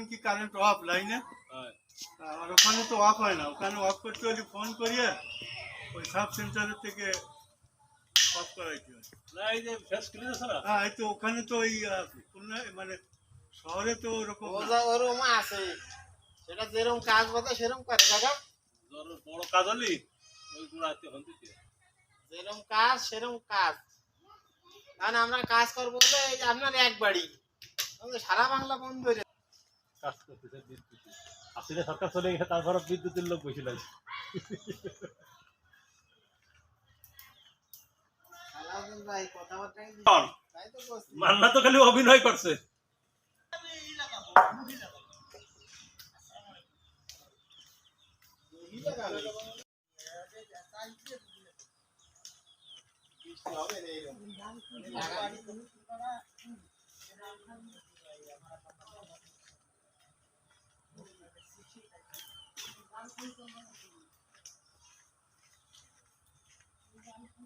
এখন কি current of লাইনে আর ওখানে তো অফ হয় না। ওখানে অফ করতে হলে ফোন করিয়ে ওই সাব সেন্টারের থেকে অফ করাইতে হয়। হ্যাঁ এই তো ওখানে তো ওই মানে শহরে তো ওরকম ওরম আছে। সেটা যেরকম কাজ বাদে সেরকম করে কাকা বড় কাজ হলি ওই গুড়াতে যেরকম কাজ সেরকম কাজ। কারণ আমরা কাজ করব বলে এই যে আপনার এক বাড়ি। সারা বাংলা বন্ধ হয়ে। কাজ করতেছে বিদ্যুৎ আসলে সরকার চলে গেছে তারপর বিদ্যুতের লোক বেশি লাগে সারাদিন ভাই কথাবার্তা কি- তাই তো বলছি। মান্না তো খালি অভিনয় করছে। হবে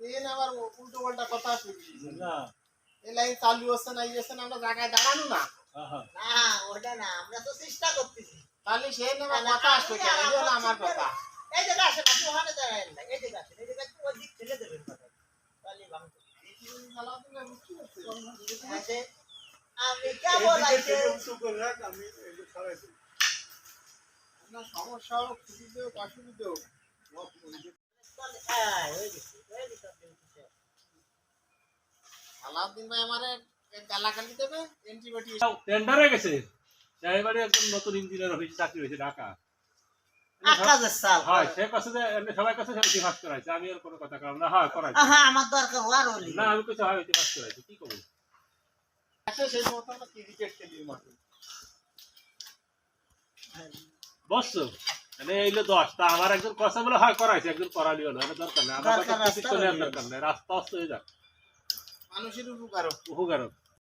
এখানে আবার উল্টো পাল্টা কথা শুনছি না। এই লাইন চালু হচ্ছে না এই হচ্ছে না আমরা জায়গায় দাঁড়ানো না। তাহলে সেই কথা আসবে কেন? এই হলো আমার কথা। এই সমস্যা হোক সুবিধে হোক অসুবিধে হোক আলাউদ্দিন ভাই আমার গালাগালি দেবে অ্যান্টিবায়োটিক টেন্ডার হয়ে গেছে। এবারে একজন নতুন ইঞ্জিনিয়ার অফিসে চাকরি হয়েছে ঢাকা। হয় সে কাছে যে এমনি সবাই কাছে সে করাইছে আমি আর কোনো কথা করাম না। হয় করাইছে। আমার দরকার হওয়ার না আমি কিছু হয় ফাঁস করাইছে কি করব? আছে সেই সময় আমরা ক্রিকেট খেলি মাঠে বসছো মানে এইগুলো দশ তা আমার একজন কথা বলে হয় করাইছে একজন করালিও না দরকার নেই। আমার দরকার নেই রাস্তা অস্ত হয়ে যাক। মানুষের উপকার হোক উপকারক